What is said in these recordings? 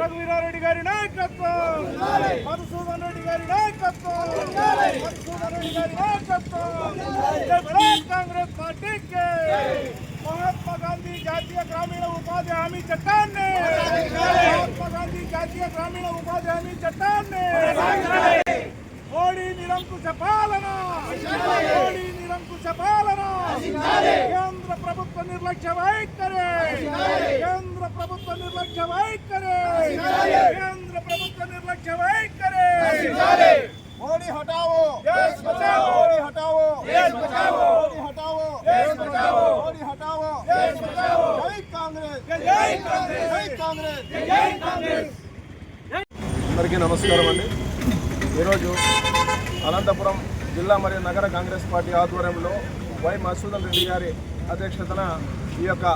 రఘువీరారెడ్డి గారి నాయకత్వం. మధుసూదన్ రెడ్డి గారి నాయకత్వం. మధుసూదన్ రెడ్డి గారి నాయకత్వం. జై బలో కాంగ్రెస్ పార్టీకి. మహాత్మా గాంధీ జాతీయ గ్రామీణ ఉపాధి హామీ చట్టాన్ని. మహాత్మా గాంధీ జాతీయ గ్రామీణ ఉపాధి హామీ చట్టాన్ని. మోడీ నిరంకుశ పాలన. మోడీ నిరంకుశ పాలన. కేంద్ర ప్రభుత్వ నిర్లక్ష్య వైఖరి. కేంద్ర ప్రభుత్వ నిర్లక్ష్య వైఖరి! కేంద్ర ప్రభుత్వ నిర్లక్ష్య వైఖరి! మోడీ హటావో! మోడీ హటావో! మోడీ హటావో! హటావో! జై కాంగ్రెస్! జై కాంగ్రెస్! జై కాంగ్రెస్! జై కాంగ్రెస్! అందరికీ నమస్కారం అండి. ఈరోజు అనంతపురం జిల్లా మరియు నగర కాంగ్రెస్ పార్టీ ఆధ్వర్యంలో వై మసూదన్ రెడ్డి గారి అధ్యక్షతన ఈ యొక్క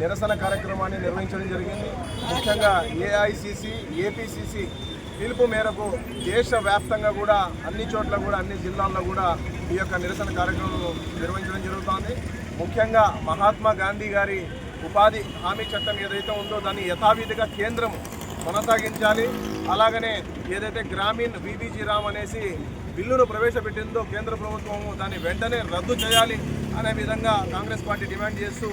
నిరసన కార్యక్రమాన్ని నిర్వహించడం జరిగింది. ముఖ్యంగా ఏఐసిసి ఏపీసీసీ పిలుపు మేరకు దేశవ్యాప్తంగా కూడా అన్ని చోట్ల కూడా అన్ని జిల్లాల్లో కూడా ఈ యొక్క నిరసన కార్యక్రమం నిర్వహించడం జరుగుతోంది. ముఖ్యంగా మహాత్మా గాంధీ గారి ఉపాధి హామీ చట్టం ఏదైతే ఉందో దాన్ని యథావిధిగా కేంద్రం కొనసాగించాలి. అలాగనే ఏదైతే గ్రామీణ్ బీబీజీ రామ్ అనేసి బిల్లును ప్రవేశపెట్టిందో కేంద్ర ప్రభుత్వము దాన్ని వెంటనే రద్దు చేయాలి అనే విధంగా కాంగ్రెస్ పార్టీ డిమాండ్ చేస్తూ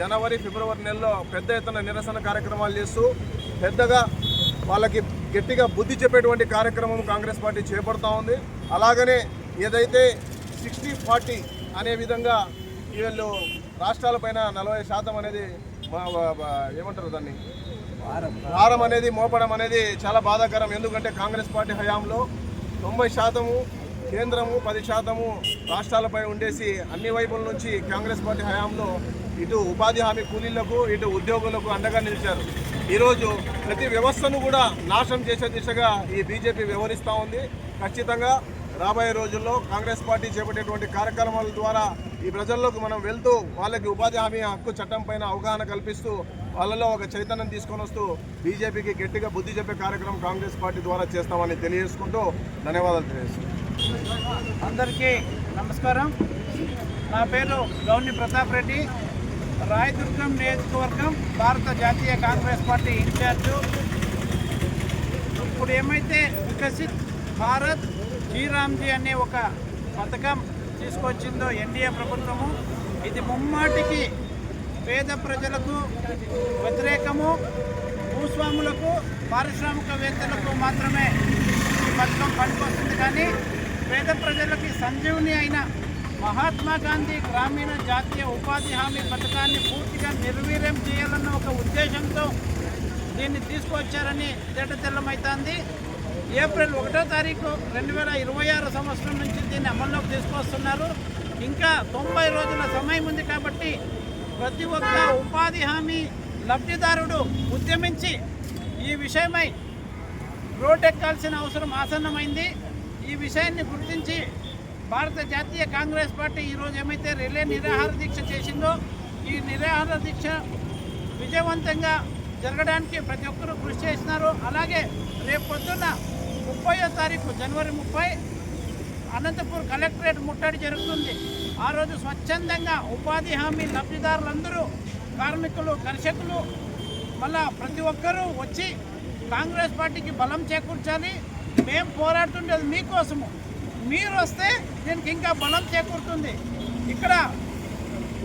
జనవరి ఫిబ్రవరి నెలలో పెద్ద ఎత్తున నిరసన కార్యక్రమాలు చేస్తూ పెద్దగా వాళ్ళకి గట్టిగా బుద్ధి చెప్పేటువంటి కార్యక్రమం కాంగ్రెస్ పార్టీ చేపడతా ఉంది. అలాగనే ఏదైతే సిక్స్టీ ఫార్టీ అనే విధంగా వీళ్ళు రాష్ట్రాలపైన నలభై శాతం అనేది ఏమంటారు దాన్ని? భారం అనేది మోపడం అనేది చాలా బాధాకరం. ఎందుకంటే కాంగ్రెస్ పార్టీ హయాంలో తొంభై శాతము కేంద్రము పది శాతము రాష్ట్రాలపై ఉండేసి అన్ని వైపుల నుంచి కాంగ్రెస్ పార్టీ హయాంలో ఇటు ఉపాధి హామీ కూలీలకు ఇటు ఉద్యోగులకు అండగా నిలిచారు. ఈరోజు ప్రతి వ్యవస్థను కూడా నాశనం చేసే దిశగా ఈ బీజేపీ వ్యవహరిస్తూ ఉంది. ఖచ్చితంగా రాబోయే రోజుల్లో కాంగ్రెస్ పార్టీ చేపట్టేటువంటి కార్యక్రమాల ద్వారా ఈ ప్రజల్లోకి మనం వెళ్తూ వాళ్ళకి ఉపాధి హామీ హక్కు చట్టం పైన అవగాహన కల్పిస్తూ వాళ్ళలో ఒక చైతన్యం తీసుకొని వస్తూ బీజేపీకి గట్టిగా బుద్ధి చెప్పే కార్యక్రమం కాంగ్రెస్ పార్టీ ద్వారా చేస్తామని తెలియజేసుకుంటూ ధన్యవాదాలు తెలియజేస్తున్నాను. అందరికీ నమస్కారం. నా పేరు గౌని ప్రతాప్ రెడ్డి. రాయదుర్గం నియోజకవర్గం భారత జాతీయ కాంగ్రెస్ పార్టీ ఇన్ఛార్జు. ఇప్పుడు ఏమైతే వికసిత్ భారత్ శ్రీరామ్జీ అనే ఒక పథకం తీసుకొచ్చిందో ఎన్డీఏ ప్రభుత్వము ఇది ముమ్మాటికి పేద ప్రజలకు వ్యతిరేకము భూస్వాములకు పారిశ్రామికవేత్తలకు మాత్రమే ఈ పథకం పనికొస్తుంది. కానీ పేద ప్రజలకి సంజీవుని అయిన మహాత్మా గాంధీ గ్రామీణ జాతీయ ఉపాధి హామీ పథకాన్ని పూర్తిగా నిర్వీర్యం చేయాలన్న ఒక ఉద్దేశంతో దీన్ని తీసుకొచ్చారని తేటతెల్లమవుతుంది ఏప్రిల్ ఒకటో తారీఖు రెండు వేల ఇరవై ఆరు సంవత్సరం నుంచి దీన్ని అమల్లోకి తీసుకొస్తున్నారు. ఇంకా తొంభై రోజుల సమయం ఉంది కాబట్టి ప్రతి ఒక్క ఉపాధి హామీ లబ్ధిదారుడు ఉద్యమించి ఈ విషయమై రోడ్డెక్కాల్సిన అవసరం ఆసన్నమైంది. ఈ విషయాన్ని గుర్తించి భారత జాతీయ కాంగ్రెస్ పార్టీ ఈరోజు ఏమైతే రిలే నిరాహార దీక్ష చేసిందో ఈ నిరాహార దీక్ష విజయవంతంగా జరగడానికి ప్రతి ఒక్కరూ కృషి చేసినారు. అలాగే రేపు పొద్దున్న ముప్పయో తారీఖు జనవరి ముప్పై అనంతపూర్ కలెక్టరేట్ ముట్టడి జరుగుతుంది. ఆ రోజు స్వచ్ఛందంగా ఉపాధి హామీ లబ్ధిదారులందరూ కార్మికులు కర్షకులు మళ్ళా ప్రతి ఒక్కరూ వచ్చి కాంగ్రెస్ పార్టీకి బలం చేకూర్చాలి. మేము పోరాడుతుండేది మీకోసము. మీరు వస్తే దీనికి ఇంకా బలం చేకూరుతుంది. ఇక్కడ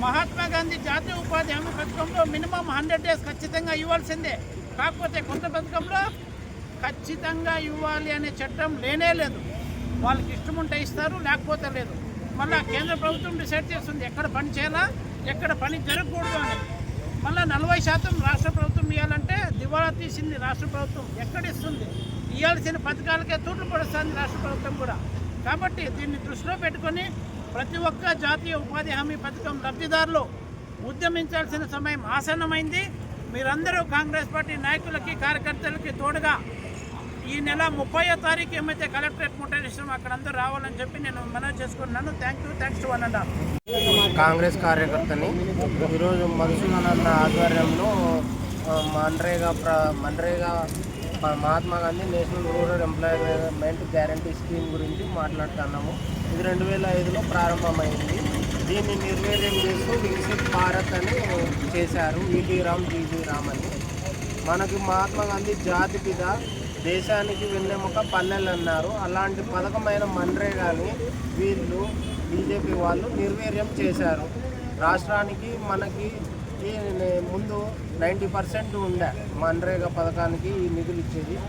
మహాత్మా గాంధీ జాతీయ ఉపాధి హామీ పథకంలో మినిమం హండ్రెడ్ డేస్ ఖచ్చితంగా ఇవ్వాల్సిందే. కాకపోతే కొత్త పథకంలో ఖచ్చితంగా ఇవ్వాలి అనే చట్టం లేనే లేదు. వాళ్ళకి ఇష్టం ఉంటే ఇస్తారు లేకపోతే లేదు. మళ్ళీ కేంద్ర ప్రభుత్వం డిసైడ్ చేస్తుంది ఎక్కడ పని చేయాలా ఎక్కడ పని జరగకూడదు అని. మళ్ళీ నలభై శాతం రాష్ట్ర ప్రభుత్వం ఇవ్వాలంటే దివాళా తీసింది రాష్ట్ర ప్రభుత్వం. ఎక్కడ ఇస్తుంది? ఇవ్వాల్సిన పథకాలకే తూట్లు పడుస్తుంది రాష్ట్ర ప్రభుత్వం కూడా. కాబట్టి దీన్ని దృష్టిలో పెట్టుకొని ప్రతి ఒక్క జాతీయ ఉపాధి హామీ పథకం లబ్ధిదారులు ఉద్యమించాల్సిన సమయం ఆసన్నమైంది. మీరందరూ కాంగ్రెస్ పార్టీ నాయకులకి కార్యకర్తలకి తోడుగా ఈ నెల ముప్పయో తారీఖు ఏమైతే కలెక్టరేట్ ముట్టడిస్తామో అక్కడ అందరూ రావాలని చెప్పి నేను మనవి చేసుకుంటున్నాను. Thank you thanks to one and all Congress కార్యకర్తని ఈరోజు మధుసూదన్ అన్న ఆధ్వర్యంలో ఆ, మన్రేగా ప్ర MNREGA Mahatma Gandhi national rural employment guarantee scheme గురించి మాట్లాడుతున్నాము. ఇది రెండు వేల ఐదులో ప్రారంభమైంది. దీన్ని నిర్వీర్యం చేస్తూ వికసిత్ భారత్ అని చేశారు ఈటీ రామ్ జీజీ రామ్ అని. మనకి మహాత్మా గాంధీ జాతి పిత దేశానికి వెన్నెముక పల్లెలు అన్నారు. అలాంటి పథకమైన మన్రేగాని వీళ్ళు బీజేపీ వాళ్ళు నిర్వీర్యం చేశారు. రాష్ట్రానికి మనకి ముందు నైంటీ పర్సెంట్ ఉండే మన్రేగా పథకానికి ఈ నిధులు ఇచ్చేది.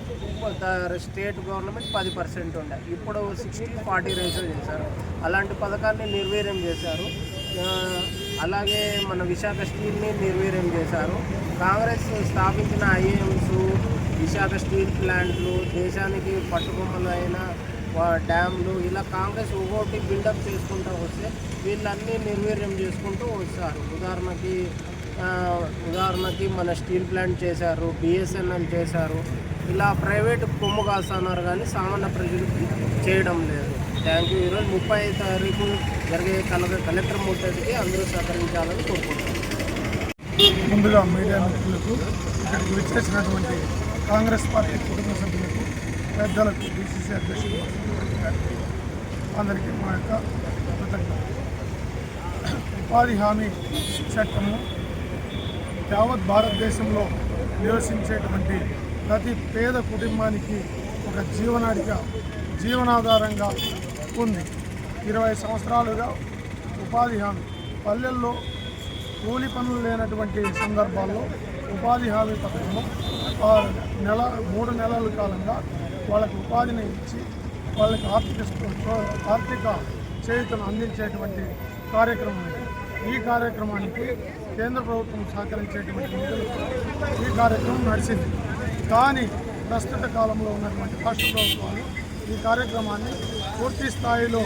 ద- స్టేట్ గవర్నమెంట్ పది పర్సెంట్ ఉండే. ఇప్పుడు సిక్స్టీ ఫార్టీ రేషియో చేశారు. అలాంటి పథకాన్ని నిర్వీర్యం చేశారు. అలాగే మన విశాఖ స్టీల్ని నిర్వీర్యం చేశారు. కాంగ్రెస్ స్థాపించిన ఐఏఎంస్ విశాఖ స్టీల్ ప్లాంట్లు దేశానికి పట్టుకొమ్మలు వా- డ్యామ్లు ఇలా కాంగ్రెస్ ఒక్కొక్కటి బిల్డప్ చేసుకుంటూ వస్తే వీళ్ళన్నీ నిర్వీర్యం చేసుకుంటూ వస్తారు. ఉదాహరణకి ఉదాహరణకి మన స్టీల్ ప్లాంట్ చేశారు బిఎస్ఎన్ఎల్ చేశారు ఇలా ప్రైవేట్ కొమ్ము కాస్తున్నారు కానీ సామాన్య ప్రజలకి చేయడం లేదు. థ్యాంక్ యూ ఈరోజు ముప్పై తారీఖు జరిగే కలెక్టర్ కలెక్టర్ ముట్టడికి అందరూ సహకరించాలని కోరుకుంటున్నాను ముందుగా మీడియా మిత్రులకు ఇక్కడికి విచ్చేసినటువంటి కాంగ్రెస్ పార్టీ కుటుంబ సభ్యులకు పెద్దలకు బీసీసీ అధ్యక్షులు అందరికీ మా యొక్క ఉపాధి హామీ చట్టము యావత్ భారతదేశంలో నివసించేటువంటి ప్రతి పేద కుటుంబానికి ఒక జీవనాడిగా జీవనాధారంగా ఉంది. ఇరవై సంవత్సరాలుగా ఉపాధి హామీ పల్లెల్లో కూలి పనులు లేనటువంటి సందర్భాల్లో ఉపాధి హామీ పథకము ఆ నెల మూడు నెలల కాలంగా వాళ్ళకి ఉపాధిని ఇచ్చి వాళ్ళకి ఆర్థిక ఆర్థిక చేయుతను అందించేటువంటి కార్యక్రమం ఈ కార్యక్రమానికి కేంద్ర ప్రభుత్వం సహకరించేటువంటి ఈ కార్యక్రమం నడిచింది. కానీ ప్రస్తుత కాలంలో ఉన్నటువంటి రాష్ట్ర ప్రభుత్వాలు ఈ కార్యక్రమాన్ని పూర్తి స్థాయిలో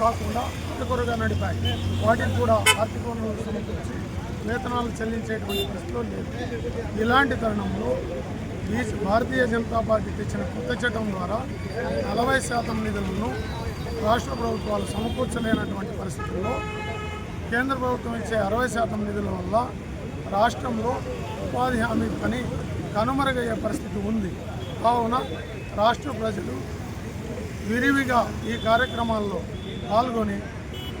కాకుండా అటుకొరగా నడిపాయి. వాటికి కూడా ఆర్థిక వనరులు సమకూర్చి వేతనాలు చెల్లించేటువంటి పరిస్థితులు లేదు ఇలాంటి తరుణంలో ఈ భారతీయ జనతా పార్టీ తెచ్చిన కొత్త చట్టం ద్వారా నలభై శాతం నిధులను రాష్ట్ర ప్రభుత్వాలు సమకూర్చలేనటువంటి పరిస్థితుల్లో కేంద్ర ప్రభుత్వం ఇచ్చే అరవై శాతం నిధుల వల్ల రాష్ట్రంలో ఉపాధి హామీ పని కనుమరుగయ్యే పరిస్థితి ఉంది. కావున రాష్ట్ర ప్రజలు విరివిగా ఈ కార్యక్రమాల్లో పాల్గొని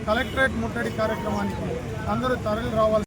కలెక్టరేట్ ముట్టడి కార్యక్రమానికి అందరూ తరలి రావాల్సి